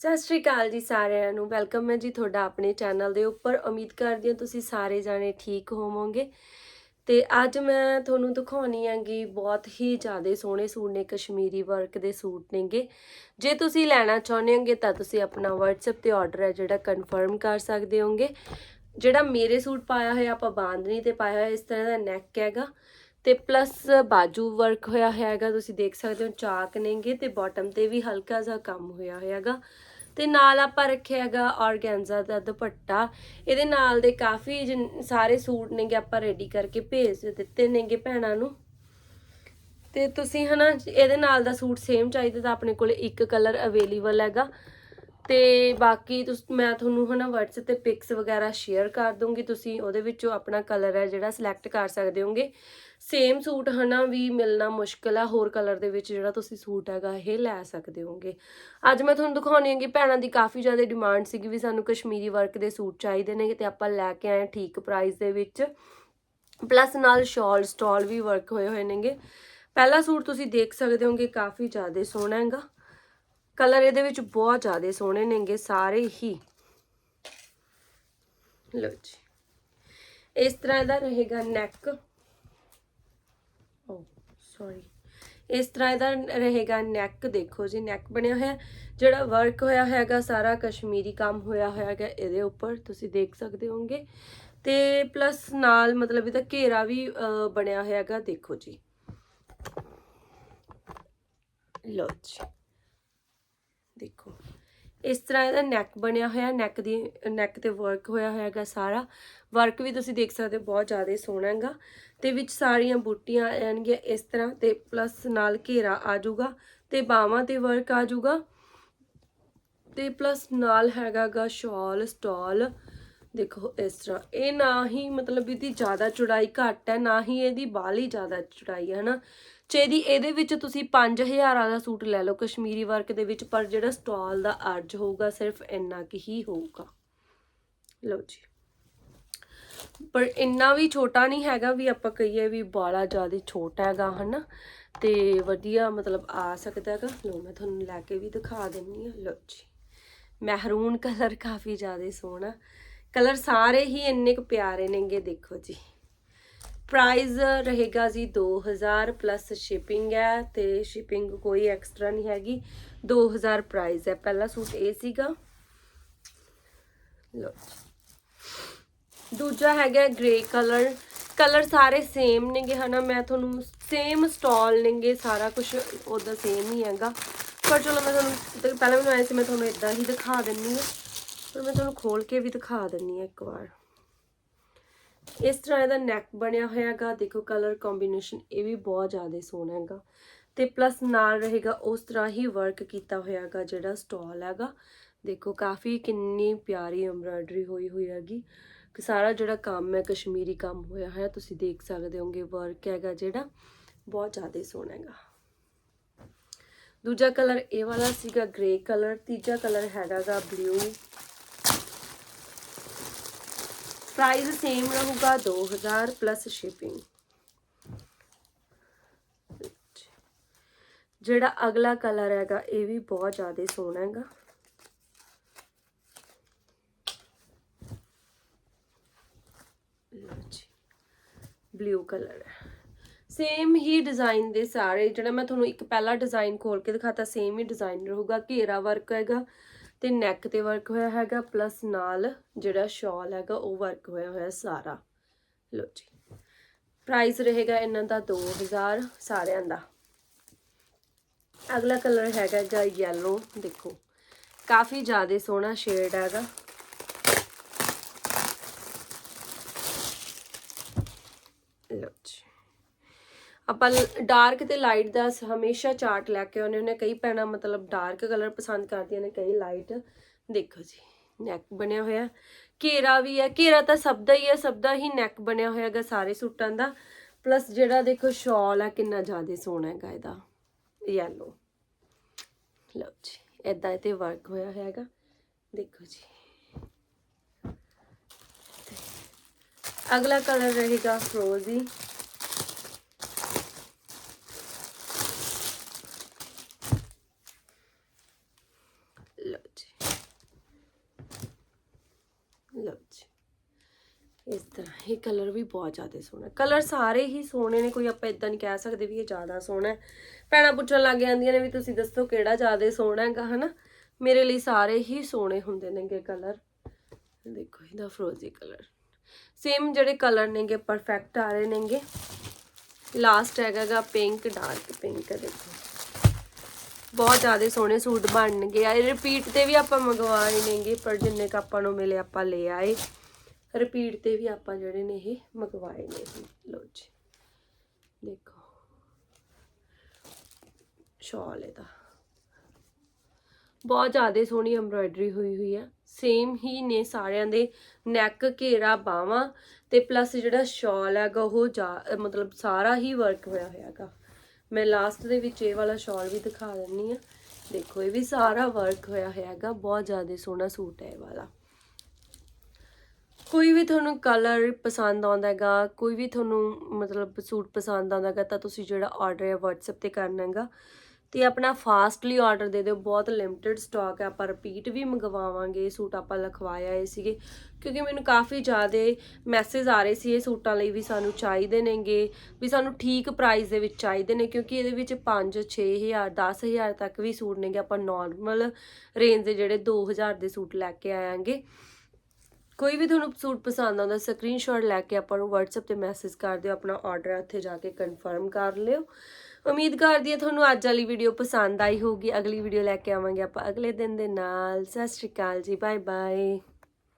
ਸਤਿ ਸ਼੍ਰੀ ਅਕਾਲ ਜੀ ਸਾਰਿਆਂ ਨੂੰ। ਵੈਲਕਮ ਹੈ ਜੀ ਤੁਹਾਡਾ ਆਪਣੇ ਚੈਨਲ ਦੇ ਉੱਪਰ। ਉਮੀਦ ਕਰਦੀ ਹਾਂ ਤੁਸੀਂ ਸਾਰੇ ਜਾਣੇ ਠੀਕ ਹੋਵੋਗੇ। ਤੇ ਅੱਜ ਮੈਂ ਤੁਹਾਨੂੰ ਦਿਖਾਉਣੀ ਆਂਗੀ ਬਹੁਤ ਹੀ ਜ਼ਿਆਦਾ ਸੋਹਣੇ ਸੂਟ ਨੇ ਕਸ਼ਮੀਰੀ ਵਰਕ ਦੇ ਸੂਟ ਨੇਗੇ। ਜੇ ਤੁਸੀਂ ਲੈਣਾ ਚਾਹੁੰਦੇ ਹੋਗੇ ਤਾਂ ਤੁਸੀਂ ਆਪਣਾ WhatsApp ਤੇ ਆਰਡਰ ਹੈ ਜਿਹੜਾ ਕਨਫਰਮ ਕਰ ਸਕਦੇ ਹੋਗੇ। ਜਿਹੜਾ ਮੇਰੇ ਸੂਟ ਪਾਇਆ ਹੋਇਆ ਆਪਾਂ ਬਾਂਦਨੀ ਤੇ ਪਾਇਆ ਹੋਇਆ ਇਸ ਤਰ੍ਹਾਂ ਦਾ ਨੈਕ ਹੈਗਾ। ਤੇ ਪਲੱਸ ਬਾਜੂ ਵਰਕ ਹੋਇਆ ਹੋਇਆ ਹੈਗਾ ਤੁਸੀਂ ਦੇਖ ਸਕਦੇ ਹੋ, ਚਾਕ ਨੇਗੇ ਤੇ ਬਾਟਮ ਤੇ ਵੀ ਹਲਕਾ ਜਿਹਾ ਕੰਮ ਹੋਇਆ ਹੋਇਆ ਹੈਗਾ ਤੇ ਨਾਲ ਆਪਾਂ ਰੱਖਿਆ ਹੈਗਾ ਆਰਗੈਂਜ਼ਾ ਦਾ ਦੁਪੱਟਾ। ਇਹਦੇ ਨਾਲ ਦੇ ਕਾਫੀ ਜਿਨ- ਸਾਰੇ ਸੂਟ ਨੇਗੇ ਆਪਾਂ ਰੈਡੀ ਕਰਕੇ ਭੇਜ ਦਿੱਤੇ ਨੇਗੇ ਭੈਣਾਂ ਨੂੰ। ਤੇ ਤੁਸੀਂ ਹਨਾ, ਇਹਦੇ ਨਾਲ ਦਾ ਸੂਟ ਸੇਮ ਚਾਹੀਦਾ ਤਾਂ ਆਪਣੇ ਕੋਲ ਇੱਕ ਕਲਰ ਅਵੇਲੇਬਲ ਹੈਗਾ। ਤੇ ਬਾਕੀ ਤੁਸ, ਮੈਂ ਤੁਹਾਨੂੰ ਹਨਾ WhatsApp ਤੇ ਪਿਕਸ ਵਗੈਰਾ ਸ਼ੇਅਰ ਕਰ ਦੂੰਗੀ ਤੁਸੀਂ ਉਹਦੇ ਵਿੱਚੋਂ ਆਪਣਾ ਕਲਰ ਹੈ ਜਿਹੜਾ ਸਿਲੈਕਟ ਕਰ ਸਕਦੇ ਹੋਗੇ। ਸੇਮ ਸੂਟ ਹਨਾ ਵੀ ਮਿਲਣਾ ਮੁਸ਼ਕਲ ਆ, ਹੋਰ ਕਲਰ ਦੇ ਵਿੱਚ ਜਿਹੜਾ ਤੁਸੀਂ ਸੂਟ ਹੈਗਾ ਇਹ ਲੈ ਸਕਦੇ ਹੋਗੇ। ਅੱਜ ਮੈਂ ਤੁਹਾਨੂੰ ਦਿਖਾਉਣੀ ਹੈਗੀ ਭੈਣਾਂ ਦੀ ਕਾਫੀ ਜ਼ਿਆਦਾ ਡਿਮਾਂਡ ਸੀਗੀ ਵੀ ਸਾਨੂੰ ਕਸ਼ਮੀਰੀ ਵਰਕ ਦੇ ਸੂਟ ਚਾਹੀਦੇ ਨੇ ਤੇ ਆਪਾਂ ਲੈ ਕੇ ਆਏ ਠੀਕ ਪ੍ਰਾਈਸ ਦੇ ਵਿੱਚ। ਪਲੱਸ ਨਾਲ ਸ਼ਾਲ ਸਟਾਲ ਵੀ ਵਰਕ ਹੋਏ ਹੋਏ ਨੇਗੇ। ਪਹਿਲਾ ਸੂਟ ਤੁਸੀਂ ਦੇਖ ਸਕਦੇ ਹੋਗੇ, ਕਾਫੀ ਜ਼ਿਆਦਾ ਸੋਹਣਾ ਹੈਗਾ। ਕਲਰ ਇਹਦੇ ਵਿੱਚ ਬਹੁਤ ਜ਼ਿਆਦਾ ਸੋਹਣੇ ਨੇਗੇ, ਸਾਰੇ ਹੀ। ਲਓ ਜੀ। ਇਸ ਤਰ੍ਹਾਂ ਦਾ ਰਹੇਗਾ ਨੈਕ ਓ ਸੌਰੀ ਇਸ ਤਰ੍ਹਾਂ ਦਾ ਰਹੇਗਾ ਨੈਕ ਦੇਖੋ ਜੀ ਨੈਕ ਬਣਿਆ ਹੋਇਆ। ਜਿਹੜਾ ਵਰਕ ਹੋਇਆ ਹੈਗਾ, ਸਾਰਾ ਕਸ਼ਮੀਰੀ ਕੰਮ ਹੋਇਆ ਹੋਇਆ ਹੈਗਾ ਇਹਦੇ ਉੱਪਰ, ਤੁਸੀਂ ਦੇਖ ਸਕਦੇ ਹੋਗੇ ਤੇ ਪਲੱਸ ਨਾਲ ਮਤਲਬ ਇਹਦਾ ਘੇਰਾ ਵੀ ਬਣਿਆ ਹੋਇਆ ਹੈਗਾ, ਦੇਖੋ ਜੀ। ਲਓ ਜੀ। ਦੇਖੋ। ਇਸ ਤਰ੍ਹਾਂ ਇਹਦਾ ਨੈਕ ਬਣਿਆ ਹੋਇਆ ਨੈਕ ਦੀ ਨੈਕ ਤੇ ਵਰਕ ਹੋਇਆ ਹੋਇਆ ਹੈਗਾ ਸਾਰਾ। ਵਰਕ ਵੀ ਤੁਸੀਂ ਦੇਖ ਸਕਦੇ ਹੋ, ਬਹੁਤ ਜ਼ਿਆਦਾ ਸੋਹਣਾ ਹੈਗਾ। ਤੇ ਵਿੱਚ ਸਾਰੀਆਂ ਬੂਟੀਆਂ ਆ ਇਸ ਤਰ੍ਹਾਂ ਤੇ ਪਲੱਸ ਨਾਲ ਘੇਰਾ ਆ ਜਾਊਗਾ ਤੇ ਬਾਹਾਂ ਤੇ ਵਰਕ ਆ ਜਾਊਗਾ। ਤੇ ਪਲੱਸ ਨਾਲ ਹੈਗਾਗਾ ਸ਼ਾਲ ਸਟਾਲ ਦੇਖੋ, ਇਸ ਤਰ੍ਹਾਂ। ਇਹ ਨਾ ਹੀ ਮਤਲਬ ਇਹਦੀ ਜ਼ਿਆਦਾ ਚੌੜਾਈ ਘੱਟ ਹੈ, ਨਾ ਹੀ ਇਹਦੀ ਬਾਹਲੀ ਜ਼ਿਆਦਾ ਚੌੜਾਈ ਹੈ ਨਾ ਚੇਦੀ ਇਹਦੇ ਵਿੱਚ ਤੁਸੀਂ 5000 ਵਾਲਾ ਸੂਟ ਲੈ ਲਓ ਕਸ਼ਮੀਰੀ ਵਰਕ ਦੇ ਵਿੱਚ, ਪਰ ਜਿਹੜਾ ਸਟਾਲ ਦਾ ਅਰਜ ਹੋਊਗਾ, ਸਿਰਫ ਇੰਨਾ ਕੁ ਹੀ ਹੋਊਗਾ। ਲਓ ਜੀ। ਪਰ ਇੰਨਾ ਵੀ ਛੋਟਾ ਨਹੀਂ ਹੈਗਾ ਵੀ ਆਪਾਂ ਕਹੀਏ ਵੀ ਬਾਲਾ ਜ਼ਿਆਦਾ ਛੋਟਾ ਹੈਗਾ, ਹਨਾ? ਤੇ ਵਧੀਆ ਮਤਲਬ ਆ ਸਕਦਾ ਹੈਗਾ। ਲਓ, ਮੈਂ ਤੁਹਾਨੂੰ ਲੈ ਕੇ ਵੀ ਦਿਖਾ ਦਿੰਨੀ ਆ। ਲਓ ਜੀ। ਮਹਿਰੂਨ ਕਲਰ ਕਾਫੀ ਜ਼ਿਆਦਾ ਸੋਹਣਾ। ਕਲਰ ਸਾਰੇ ਹੀ ਇੰਨੇ ਕੁ ਪਿਆਰੇ ਨੇਗੇ, ਦੇਖੋ ਜੀ। ਪ੍ਰਾਈਸ ਰਹੇਗਾ ਜੀ 2000 ਪਲੱਸ ਸ਼ਿਪਿੰਗ ਹੈ ਤੇ ਸ਼ਿਪਿੰਗ ਕੋਈ ਐਕਸਟਰਾ ਨਹੀਂ ਹੈਗੀ। 2000 ਪ੍ਰਾਈਸ ਹੈ। ਪਹਿਲਾ ਸੂਟ ਇਹ ਸੀਗਾ। ਲਓ ਜੀ। ਦੂਜਾ ਹੈਗਾ ਗ੍ਰੇ ਕਲਰ ਕਲਰ ਸਾਰੇ ਸੇਮ ਨੇਗੇ ਹਨਾ। ਮੈਂ ਤੁਹਾਨੂੰ ਸੇਮ ਸਟਾਲ ਨੇਗੇ, ਸਾਰਾ ਕੁਝ ਉਹਦਾ ਸੇਮ ਹੀ ਹੈਗਾ। ਪਰ ਚਲੋ ਮੈਂ ਤੁਹਾਨੂੰ ਤੇ ਪਹਿਲਾਂ ਮੈਨੂੰ ਆਇਆ ਸੀ, ਮੈਂ ਤੁਹਾਨੂੰ ਇਦਾਂ ਹੀ ਦਿਖਾ ਦਿੰਨੀ ਹਾਂ। ਪਰ ਮੈਂ ਤੁਹਾਨੂੰ ਖੋਲ ਕੇ ਵੀ ਦਿਖਾ ਦਿੰਨੀ ਆ ਇੱਕ ਵਾਰ। ਇਸ ਤਰ੍ਹਾਂ ਇਹਦਾ ਨੈਕ ਬਣਿਆ ਹੋਇਆ ਹੈਗਾ ਦੇਖੋ ਕਲਰ ਕੰਬੀਨੇਸ਼ਨ ਇਹ ਵੀ ਬਹੁਤ ਜ਼ਿਆਦਾ ਸੋਹਣਾ ਹੈਗਾ। ਤੇ ਪਲੱਸ ਨਾਲ ਰਹੇਗਾ, ਉਸ ਤਰ੍ਹਾਂ ਹੀ ਵਰਕ ਕੀਤਾ ਹੋਇਆ ਹੈਗਾ ਜਿਹੜਾ ਸਟਾਲ ਹੈਗਾ। ਦੇਖੋ ਕਾਫੀ ਕਿੰਨੀ ਪਿਆਰੀ ਐਮਬਰਾਇਡਰੀ ਹੋਈ ਹੋਈ ਹੈਗੀ। ਕਿ ਸਾਰਾ ਜਿਹੜਾ ਕੰਮ ਹੈ, ਕਸ਼ਮੀਰੀ ਕੰਮ ਹੋਇਆ ਹੋਇਆ, ਤੁਸੀਂ ਦੇਖ ਸਕਦੇ ਹੋਗੇ ਵਰਕ ਹੈਗਾ ਜਿਹੜਾ। ਬਹੁਤ ਜ਼ਿਆਦਾ ਸੋਹਣਾ ਹੈਗਾ। ਦੂਜਾ ਕਲਰ ਇਹ ਵਾਲਾ ਸੀਗਾ ਗ੍ਰੇ ਕਲਰ ਤੀਜਾ ਕਲਰ ਹੈਗਾਗਾ ਬਲੂ ਪ੍ਰਾਈਸ ਸੇਮ ਰਹੂਗਾ 2000 ਪਲੱਸ ਸ਼ਿਪਿੰਗ ਜਿਹੜਾ ਅਗਲਾ ਕਲਰ ਹੈਗਾ, ਇਹ ਵੀ ਬਹੁਤ ਜ਼ਿਆਦਾ ਸੋਹਣਾ ਹੈਗਾ। ਬਲੂ ਕਲਰ ਹੈ। ਸੇਮ ਹੀ ਡਿਜ਼ਾਈਨ ਦੇ ਸਾਰੇ, ਜਿਹੜਾ ਮੈਂ ਤੁਹਾਨੂੰ ਇੱਕ ਪਹਿਲਾ ਡਿਜ਼ਾਈਨ ਖੋਲ ਕੇ ਦਿਖਾਤਾ ਸੇਮ ਹੀ ਡਿਜ਼ਾਈਨ ਰਹੂਗਾ। ਘੇਰਾ ਵਰਕ ਹੈਗਾ। ਤੇ ਨੈਕ ਤੇ ਵਰਕ ਹੋਇਆ ਹੈਗਾ ਪਲੱਸ ਨਾਲ ਜਿਹੜਾ ਸ਼ਾਲ ਹੈਗਾ, ਉਹ ਵਰਕ ਹੋਇਆ ਹੋਇਆ ਸਾਰਾ। ਲੋ ਜੀ। ਪ੍ਰਾਈਸ ਰਹੇਗਾ ਇਹਨਾਂ ਦਾ 2000 ਸਾਰਿਆਂ ਦਾ। ਅਗਲਾ ਕਲਰ ਹੈਗਾ ਜਾਂ ਯੈਲੋ ਦੇਖੋ। ਕਾਫੀ ਜ਼ਿਆਦਾ ਸੋਹਣਾ ਸ਼ੇਡ ਹੈਗਾ ਲਓ ਜੀ ਆਪਾਂ ਡਾਰਕ ਤੇ ਲਾਈਟ ਦਾ ਹਮੇਸ਼ਾ ਚਾਰਟ ਲੈ ਕੇ ਆਉਂਦੇ ਹੁੰਦੇ ਹਾਂ। ਕਈ ਭੈਣਾਂ ਮਤਲਬ ਡਾਰਕ ਕਲਰ ਪਸੰਦ ਕਰਦੀਆਂ ਨੇ, ਕਈ ਲਾਈਟ ਦੇਖੋ ਜੀ ਨੈਕ ਬਣਿਆ ਹੋਇਆ। ਘੇਰਾ ਵੀ ਹੈ। ਘੇਰਾ ਤਾਂ ਸਭ ਦਾ ਹੀ ਹੈ, ਸਭ ਦਾ ਹੀ ਨੈਕ ਬਣਿਆ ਹੋਇਆ ਹੈਗਾ ਸਾਰੇ ਸੂਟਾਂ ਦਾ। ਪਲੱਸ ਜਿਹੜਾ ਦੇਖੋ ਸ਼ਾਲ ਹੈ, ਕਿੰਨਾ ਜ਼ਿਆਦਾ ਸੋਹਣਾ ਹੈਗਾ ਇਹਦਾ। ਯੈਲੋ ਲਓ ਜੀ ਇਦਾਂ ਤੇ ਵਰਕ ਹੋਇਆ ਹੋਇਆ ਹੈਗਾ। ਦੇਖੋ ਜੀ। ਅਗਲਾ ਕਲਰ ਰਹੇਗਾ ਫਰੋਜ਼ੀ ਲਓ ਜੀ ਇਹ ਕਲਰ ਵੀ ਬਹੁਤ ਜ਼ਿਆਦਾ ਸੋਹਣਾ ਕਲਰ ਸਾਰੇ ਹੀ ਸੋਹਣੇ ਨੇ, ਕੋਈ ਆਪਾਂ ਇਦਾਂ ਨਹੀਂ ਕਹਿ ਸਕਦੇ ਵੀ ਇਹ ਜ਼ਿਆਦਾ ਸੋਹਣਾ ਹੈ। ਭੈਣਾਂ ਪੁੱਛਣ ਲੱਗ ਜਾਂਦੀਆਂ ਨੇ ਵੀ ਤੁਸੀਂ ਦੱਸੋ ਕਿਹੜਾ ਜ਼ਿਆਦਾ ਸੋਹਣਾ ਹੈਗਾ, ਹਨਾ? ਮੇਰੇ ਲਈ ਸਾਰੇ ਹੀ ਸੋਹਣੇ ਹੁੰਦੇ ਨੇਗੇ ਕਲਰ। ਦੇਖੋ ਇਹਦਾ ਫਰੋਜ਼ੀ ਕਲਰ। ਸੇਮ ਜਿਹੜੇ ਕਲਰ ਨੇਗੇ ਪਰਫੈਕਟ ਆ ਰਹੇ ਨੇਗੇ। ਲਾਸਟ ਹੈਗਾਗਾ ਪਿੰਕ ਡਾਰਕ ਪਿੰਕ ਦੇਖੋ। ਬਹੁਤ ਜ਼ਿਆਦਾ ਸੋਹਣੇ ਸੂਟ ਬਣਨਗੇ। ਆ ਰਿਪੀਟ ਤੇ ਵੀ ਆਪਾਂ ਮੰਗਵਾਏ ਨੇਗੇ, ਪਰ ਜਿੰਨੇ ਕ ਆਪਾਂ ਨੂੰ ਮਿਲੇ, ਆਪਾਂ ਲੈ ਆਏ। ਰਿਪੀਟ ਤੇ ਵੀ ਆਪਾਂ ਜਿਹੜੇ ਨੇ ਇਹ ਮੰਗਵਾਏ ਨੇ ਲੋ ਜੀ। ਦੇਖੋ। ਸ਼ਾਲ ਇਹਦਾ। ਬਹੁਤ ਜ਼ਿਆਦਾ ਸੋਹਣੀ ਐਮਬਰਾਇਡਰੀ ਹੋਈ ਹੋਈ ਆ। ਸੇਮ ਹੀ ਨੇ ਸਾਰਿਆਂ ਦੇ ਨੈਕ ਘੇਰਾ, ਬਾਹਾਂ ਤੇ ਪਲੱਸ ਜਿਹੜਾ ਸ਼ਾਲ ਹੈਗਾ, ਉਹ ਜਾ- ਮਤਲਬ ਸਾਰਾ ਹੀ ਵਰਕ ਹੋਇਆ ਹੋਇਆ ਹੈਗਾ। ਮੈਂ ਲਾਸਟ ਦੇ ਵਿੱਚ ਇਹ ਵਾਲਾ ਸ਼ਾਲ ਵੀ ਦਿਖਾ ਦਿੰਨੀ ਆ। ਦੇਖੋ, ਇਹ ਵੀ ਸਾਰਾ ਵਰਕ ਹੋਇਆ ਹੋਇਆ ਹੈਗਾ। ਬਹੁਤ ਜ਼ਿਆਦਾ ਸੋਹਣਾ ਸੂਟ ਹੈ ਇਹ ਵਾਲਾ। ਕੋਈ ਵੀ ਤੁਹਾਨੂੰ ਕਲਰ ਪਸੰਦ ਆਉਂਦਾ ਹੈਗਾ, ਕੋਈ ਵੀ ਤੁਹਾਨੂੰ ਮਤਲਬ ਸੂਟ ਪਸੰਦ ਆਉਂਦਾ ਹੈਗਾ, ਤਾਂ ਤੁਸੀਂ ਜਿਹੜਾ ਆਰਡਰ ਹੈ WhatsApp ਤੇ ਕਰਨਾ ਹੈਗਾ। ਤੇ ਆਪਣਾ ਫਾਸਟਲੀ ਆਰਡਰ ਦੇ ਦਿਓ, ਬਹੁਤ ਲਿਮਟਿਡ ਸਟਾਕ ਹੈ, ਆਪਾਂ ਰਿਪੀਟ ਵੀ ਮੰਗਵਾਵਾਂਗੇ, ਇਹ ਸੂਟ ਆਪਾਂ ਲਿਖਵਾਏ ਆਏ ਸੀਗੇ। ਕਿਉਂਕਿ ਮੈਨੂੰ ਕਾਫੀ ਜ਼ਿਆਦਾ ਮੈਸੇਜ ਆ ਰਹੇ ਸੀ, ਇਹ ਸੂਟਾਂ ਲਈ ਵੀ ਸਾਨੂੰ ਚਾਹੀਦੇ ਨੇਗੇ, ਵੀ ਸਾਨੂੰ ਠੀਕ ਪ੍ਰਾਈਸ ਦੇ ਵਿੱਚ ਚਾਹੀਦੇ ਨੇ, ਕਿਉਂਕਿ ਇਹਦੇ ਵਿੱਚ 5 6000 10000 ਤੱਕ ਵੀ ਸੂਟ ਨੇਗੇ, ਆਪਾਂ ਨਾਰਮਲ ਰੇਂਜ ਦੇ ਜਿਹੜੇ 2000 ਦੇ ਸੂਟ ਲੈ ਕੇ ਆਵਾਂਗੇ ਕੋਈ ਵੀ ਤੁਹਾਨੂੰ ਸੂਟ ਪਸੰਦ ਆਉਂਦਾ ਸਕਰੀਨਸ਼ਾਟ ਲੈ ਕੇ ਆਪਾਂ ਨੂੰ WhatsApp ਤੇ ਮੈਸੇਜ ਕਰ ਦਿਓ, ਆਪਣਾ ਆਰਡਰ ਉੱਥੇ ਜਾ ਕੇ ਕਨਫਰਮ ਕਰ ਲਿਓ। ਉਮੀਦ ਕਰਦੀ ਹਾਂ ਤੁਹਾਨੂੰ ਅੱਜ ਵਾਲੀ ਵੀਡੀਓ ਪਸੰਦ ਆਈ ਹੋਊਗੀ। ਅਗਲੀ ਵੀਡੀਓ ਲੈ ਕੇ ਆਵਾਂਗੇ ਆਪਾਂ ਅਗਲੇ ਦਿਨ ਦੇ ਨਾਲ। ਸਤਿ ਸ਼੍ਰੀ ਅਕਾਲ ਜੀ ਬਾਏ ਬਾਏ